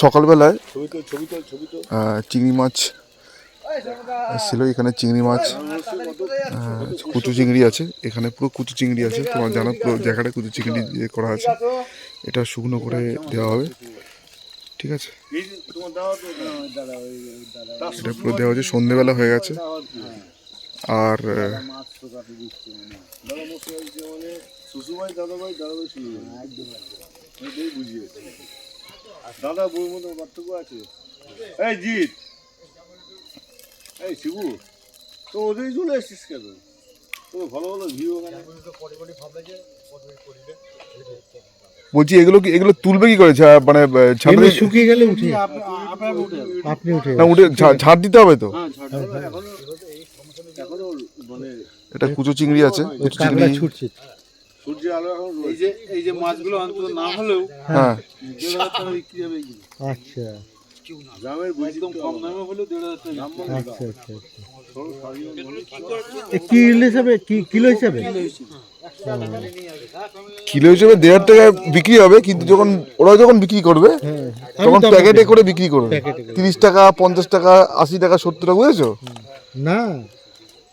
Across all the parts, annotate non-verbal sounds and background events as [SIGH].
সকালবেলায় চিংড়ি মাছ ছিল এখানে চিংড়ি মাছ কুচু চিংড়ি আছে এখানে পুরো কুচু চিংড়ি আছে তোমার জানো পুরো জায়গাটা কুচু চিংড়ি দিয়ে করা আছে। এটা শুকনো করে দেওয়া হবে ঠিক আছে? দাদা দাদা এটা পুরো দেওয়া হচ্ছে সন্ধেবেলা হয়ে গেছে। আর দিচ্ছে মানে দাদা মশাই দাদা বউর মধ্যে পার্থক্য আছে। এই জিৎ। এই শিবু তো ওদেরই চলে এসছিস কেন? তো ভালো ভালো ভিউ ওখানে। বলছি এগুলো কি এগুলো তুলবে কি করে? মানে আহ, শুকিয়ে গেলে উঠে। আপনি উঠে না উঠে দিতে হবে তো? হ্যাঁ ঝাড় এখনও এখনও মানে এটা কুচো চিংড়ি আছে। কুচো চিংড়ি। ছুটছে। সূর্যের আলো এখন এই যে এই যে মাছগুলো অন্তত না হলেও হ্যাঁ। দেড় হাজার টাকা বিক্রি হবে আচ্ছা। গ্রামের একদম কম দামে হলেও দেড় হাজার টাকা আচ্ছা আচ্ছা আচ্ছা কি হিসাবে কি কিলো হিসাবে? কিলো হিসেবে। দেড় টাকা বিক্রি হবে কিন্তু যখন ওরা যখন বিক্রি করবে হ্যাঁ তখন প্যাকেটে করে বিক্রি করবে। তিরিশ টাকা পঞ্চাশ টাকা আশি টাকা সত্তর টাকা বুঝেছ? না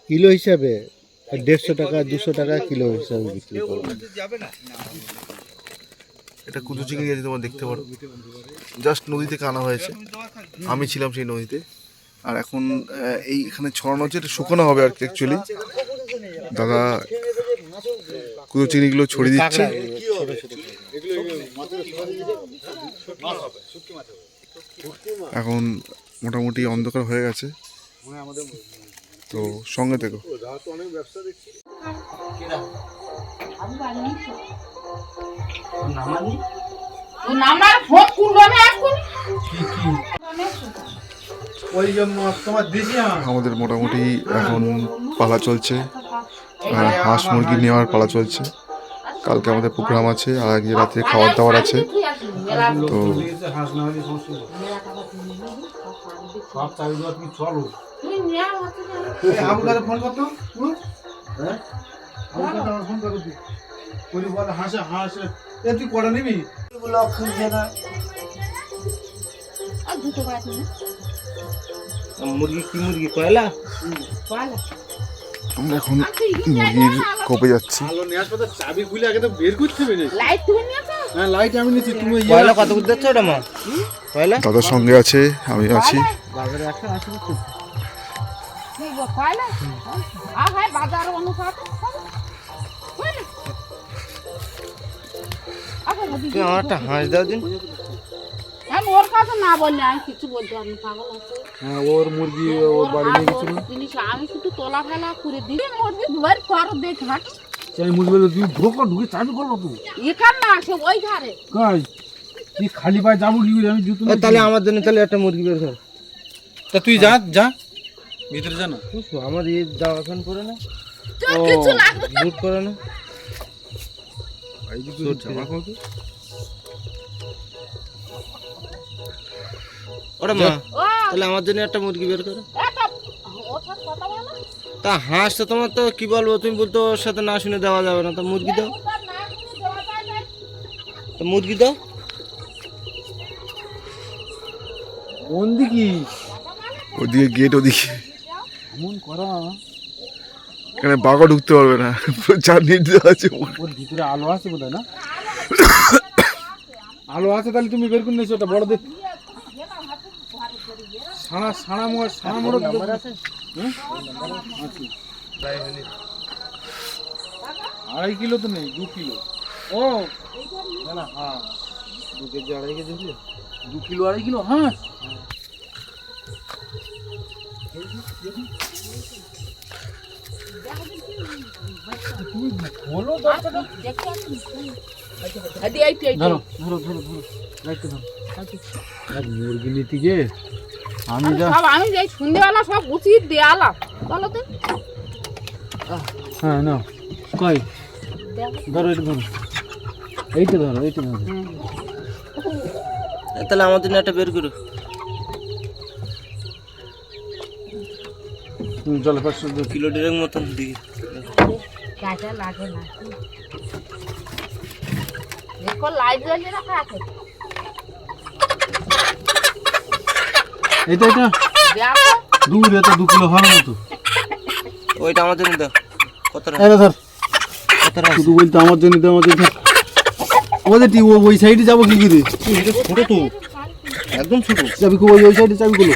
কিলো হিসাবে দেড়শো টাকা দুশো টাকা কিলো হিসাবে বিক্রি করবে। এটা কুচু চিংড়ি আছে তোমার দেখতে পারো। জাস্ট নদী থেকে আনা হয়েছে। আমি ছিলাম সেই নদীতে। আর এখন এই এখানে ছড়ানো হচ্ছে এটা শুকানো হবে আর কি অ্যাকচুয়ালি দাদা কুচু চিংড়িগুলো ছড়িয়ে দিচ্ছে। এখন মোটামুটি অন্ধকার হয়ে গেছে। তো সঙ্গে থেকো। আমাদের মোটামুটি এখন পালা চলছে। হাঁস মুরগি নেওয়ার পালা চলছে। কালকে আমাদের প্রোগ্রাম আছে, আর আজকে রাত্রে খাবার দাবার আছে। তো আবু ফোন করতো? হ্যাঁ? আবু কাছে আমার তুই ওই যে বলে হাঁসে হাঁস। এ তুই কটা নিবি? মুরগি কি মুরগি কয়লা? আমরা এখন মুরগির কোপে যাচ্ছি। আলো চাবি খুলে আগে তো বের করতে হবে লাইট তুমি নিয়েছো হ্যাঁ লাইট আমি নিচ্ছি তুমি ইয়ে কয়লা কত করে দিচ্ছ ওটা মা? কয়লা? দাদার সঙ্গে আছে আমি আছি। বাজারে দিচ্ছে ঠিক আছে কয়লা আ বাজার অনুসারে। বুঝলি আচ্ছা আমার একটা হাঁস দাও দিন। আমি ওর কাছে না বললে আমি কিছু বলতে পারি পাগল আছে হ্যাঁ ওর মুরগি ওর বাড়ি নিয়ে গেছিল। জিনিস আমি শুধু তোলা ফেলা করে দিই মুরগি দুবার কর দেখ হাট। সেই মুরগি তুই ঢোকো ঢুকে চাবি করব তুই এখান না সে ওই ধারে কাজ তুই খালি পায়ে যাব কি আমি জুতো তাহলে আমার জন্য তাহলে একটা মুরগি বের কর। তা তুই যা যা। ভিতরে যা না। বুঝছ, আমার এই জামা প্যান্ট পরে না লাগবে বুট পরে না। ওটা মা তাহলে আমার জন্য একটা মুরগি বের করো। ও তা হাঁস তো তোমার তো কি বলব তুমি বলতো ওর সাথে না শুনে দেওয়া যাবে না। তা মুরগি দাও। ওটা না শুনে দেওয়া যায় না। তো মুরগি দাও। কোন দিকে? ওদিকে গেট ওদিকে। করা। এখানে বাঘও ঢুকতে পারবে না। চার দেওয়া আছে। ওর ভিতরে আলো আছে বোধ না? আলো আছে তাহলে তুমি বের করে নিয়েছো ওটা বড় দেখ সাড়া সাড়া মোড় সাড়া মোড়? আছে। আড়াই কিলো তো নেই দু কিলো। ও! না না হ্যাঁ। দু কেজি আড়াই কেজি দু কিলো আড়াই কিলো হ্যাঁ বলো দরকার দেখতে আসুন আদি এই এই ধরো ধরো ধরো ধরো রাখতে ধরো এক মুরগি নিতে গিয়ে আমি যা সব আমি যে সন্ধ্যেবেলা সব গুছিয়ে দেয়ালাম বলো তো। হ্যাঁ না কই? ধরো এটা ধরো। এইটা ধরো এইটা ধরো। তাহলে জন্য একটা বের করো। ধরো। কিলো দেড়েক মতন দিকে কাজে লাগে না। দেখো লাইট জ্বলিয়ে রাখা আছে এটা এটা দূর এত দু কিলো হবে না তো ওইটা আমার জন্য দাও। ধর কতটা শুধু বলতে আমার জন্য আমার জন্য ও- ওই সাইডে যাব কি করে? ছোট তো। একদম ছোট। চাবি কো ওই ওই সাইডে চাবি গুলো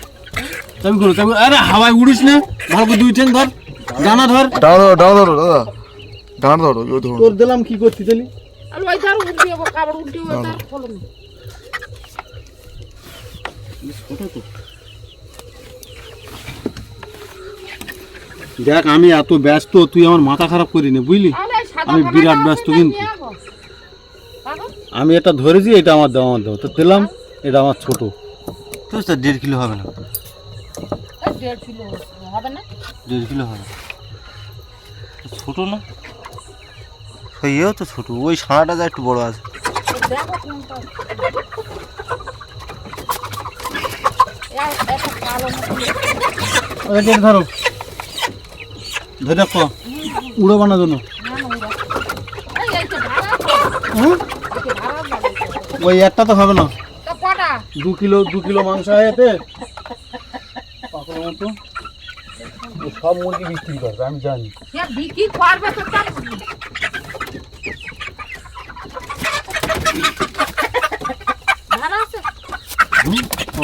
চাবি গুলো চাবি আরে হাওয়ায় উড়িস না। ভালো করে দুই ঠ্যাং ধর ডানা ধর। ডানা ধরো ডানা ধরো দাদা। ডানা ধরো ওই ধরো। তোর দিলাম কি করতে তাহলে? আর ওই ধার উল্টে যাব কাবার উল্টে ওই ধার খোলো না দেখ আমি এত ব্যস্ত তুই আমার মাথা খারাপ করি না বুঝলি? আমি বিরাট ব্যস্ত কিন্তু। আমি এটা ধরেছি এটা আমার দাও আমার দাও। তো দিলাম এটা আমার ছোট। তো দেড় কিলো হবে না। দেড় কিলো হবে না? দেড় কিলো হবে। ছোট না? ইয়েও তো ছোট ওই সাঁড়াটা যা একটু বড় আছে। ধরো। ধরে রাখো। উড়ো বানার জন্য। ওই একটা তো হবে না। দু কিলো দু কিলো মাংস হয় এতে ও সব মুরগি বিক্রি করবে আমি জানি। বিক্রি করবে তো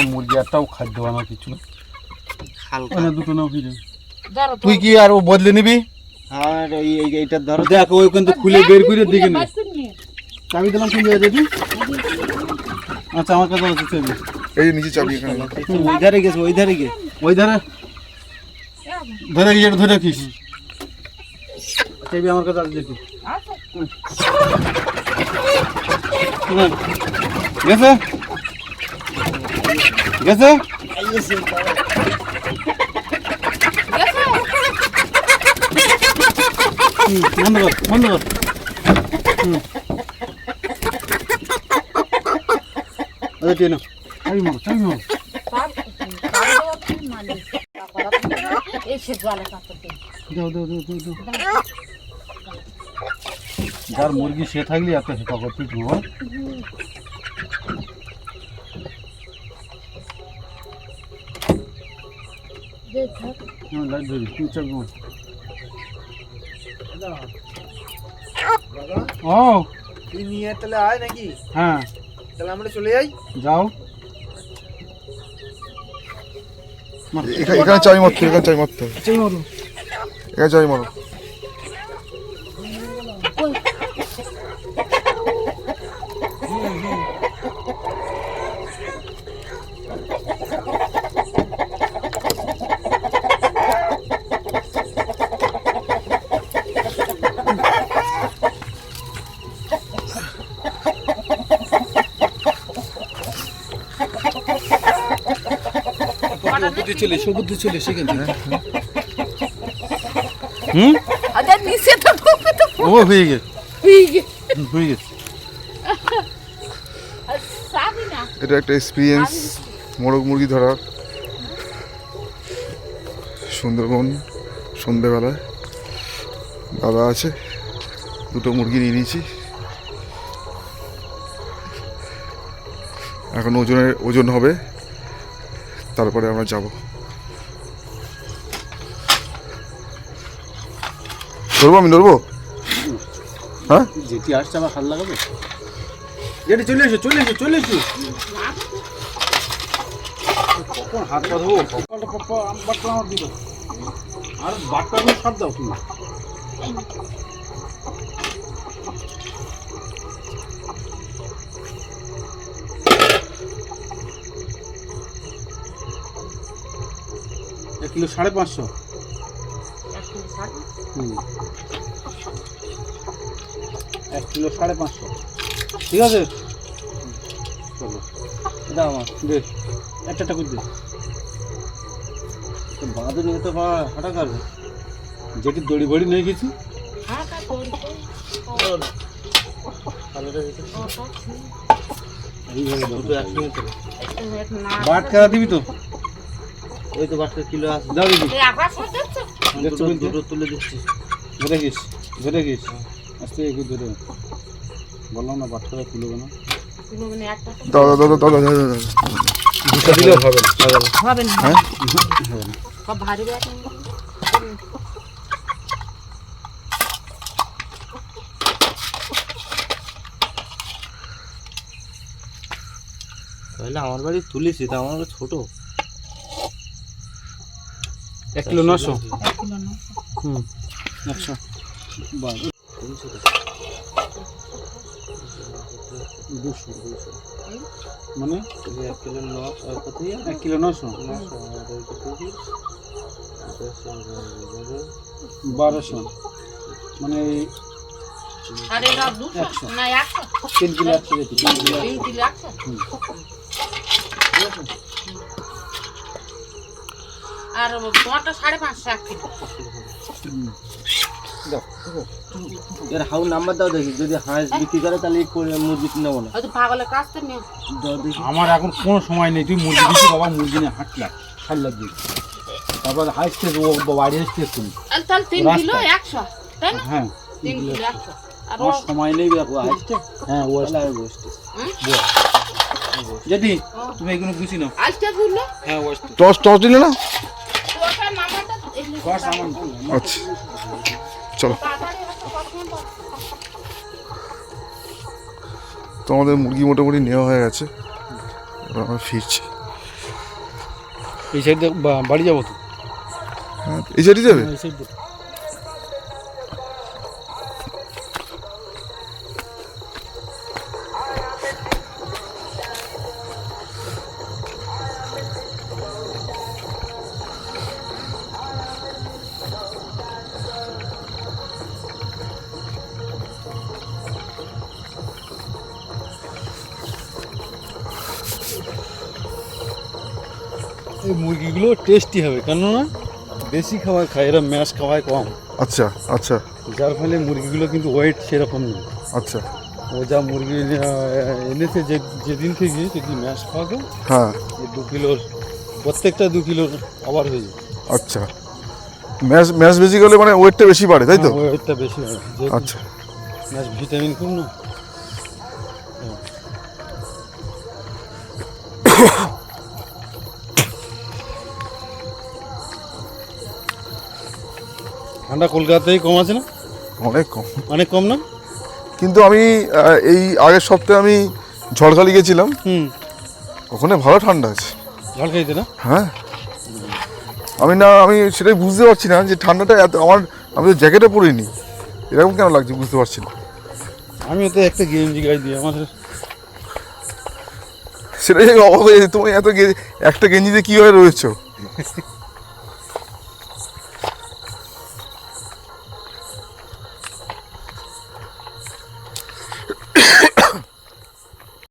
মুরগি একটাও খাদ্য আমার কিছু দুটো নাও ফিরে। তুই কি আর ও বদলে নিবি? আর এই এই- এইটার ধরো। দেখ ওই কিন্তু খুলে বের করে দিকে নে। বাইশ নিয়ে। চাবি দিলাম কোন জায়গায় আচ্ছা আমার কাছে আছে চাবি এই যে নিচে চাবি এখানে। ওই ধারে গেছে ওই ধারে গে ওই ধারে। ধরে এটা ধরে রাখিস। চাবি আমার কাছে আছে দেখি। আচ্ছা গেছে? গেছে? হুম, বন্ধ কর বন্ধ কর। আচ্ছা ঠিক না চাবি মারো মারো দাও দাও দাও দাও দাও যার মুরগি সে থাকলে এত হেফাজত তুই বল হ্যাঁ লাইট ধরি তুই চাবি মার ও তুই নিয়ে তাহলে আয় নাকি হ্যাঁ তাহলে আমরা চলে যাই যাও এখানে চাবি মারতে এখানে চাই মারতে। এখানে চাই মারো। বুদ্ধি চলে সুবুদ্ধি চলে সেখান থেকে। হুম? নিচে তো ঢুকে তো ও হয়ে গেছে। হয়ে গেছে। হয়ে গেছে। এটা একটা এক্সপিরিয়েন্স মোরগ মুরগি ধরার সুন্দরবন সন্ধেবেলায় দাদা আছে দুটো মুরগি নিয়ে নিয়েছি। এখন ওজনের ওজন হবে তারপরে আমরা যাব। ধরবো আমি, ধরবো? হ্যাঁ? যেটি আসছে, আমার হাল লাগাবে? যেটি চলে এসো চলে এসো চলে এসো। কখন হাত পা ধোবো আর বাটটা সব দাও তুমি। কিলো সাড়ে পাঁচশো। হুম। এক কিলো সাড়ে পাঁচশো। ঠিক আছে? চলো। এটা আমার দে। একটা টাকা দে। বাঁধে নিয়ে তো বা হাঁটা করবে যেটি দড়ি বড়ি নিয়ে গেছি? দাও। বাট খেলা দিবি তো? ওই তো বাচ্চা কিলো আছে। দাও দেখছ দুটো তুলে দিচ্ছি। ধরে গেছ ধরে গেছ আস্তে একটু ধরে বললাম না বাট করা তুলবে না মানে দাদা দাদা দাদা দাদা দাদা দিলেও হবে না হবে না। হবে না। হ্যাঁ? সব ভারী তাহলে আমার বাড়ি তুলেছি তা আমার ছোট। এক কিলো নশো? হুম। একশো দুশো। মানে? এক কিলো ন এক কিলো নশো বারোশো মানে একশো। তিন কিলো একশো তিন কিলো তিন কিলো একশো। আর তোমারটা সাড়ে পাঁচশো এক কিলো। এর হাউ নাম্বার দাও দেখি যদি হাঁস বিক্রি করে তাহলে মুরগি নেব না। হয়তো পাগলের কাছ থেকে নিয়ে দাও দেখি। আমার এখন কোনো সময় নেই তুই মুরগি দিচ্ছি বাবা মুরগি নিয়ে হাঁটলাম ছাড়লাম দিই তারপর হাইস্টে ও বাড়ি আসতে তুমি তাহলে তাহলে তিন কিলো একশো তাই না? হ্যাঁ তিন কিলো একশো। আমার সময় নেই দেখো হ্যাঁ ও তাহলে আমি বসছি। যদি তুমি এগুলো বুঝি না আজকে তুললো হ্যাঁ ওয়েস্ট টস টস দিলে না? আচ্ছা। চলো। তো আমাদের মুরগি মোটামুটি নেওয়া হয়ে গেছে। আমরা ফিরছি। এই সাইড বাড়ি যাব তো? হ্যাঁ এই সাইডে যাবে? এই মুরগিগুলো টেস্টি হবে কেননা দেশি খাবার খায় এরা ম্যাশ খাওয়ায় কম। আচ্ছা আচ্ছা। যার ফলে মুরগিগুলো কিন্তু ওয়েট সেরকম নেই। আচ্ছা। ও যা মুরগি এনেছে যে যেদিন থেকে যদি ম্যাশ খাওয়াতো হ্যাঁ। এই দু কিলোর প্রত্যেকটা দু কিলোর আবার হয়ে যায় আচ্ছা। ম্যাচ ম্যাচ বেশি গেলে মানে ওয়েটটা বেশি বাড়ে তাই তো? ওয়েটটা বেশি হয় যেহেতু আচ্ছা। ম্যাশ ভিটামিন কম না। [COUGHS] ঠান্ডা কলকাতায় কম আছে না? অনেক কম। অনেক কম না? কিন্তু আমি এই আগের সপ্তাহে আমি ঝড়খালি গেছিলাম। হুম। ওখানে ভালো ঠান্ডা আছে। ঝাল খাইতে না? হ্যাঁ। আমি না আমি সেটাই বুঝতে পারছি না যে ঠান্ডাটা এত আমার আমি তো জ্যাকেটে পরিনি। এরকম কেন লাগছে বুঝতে পারছি না। আমি তো একটা গেঞ্জি গাই দিই আমার সেটাই অবাক হয়ে তুমি এত গে- একটা গেঞ্জিতে কীভাবে রয়েছো?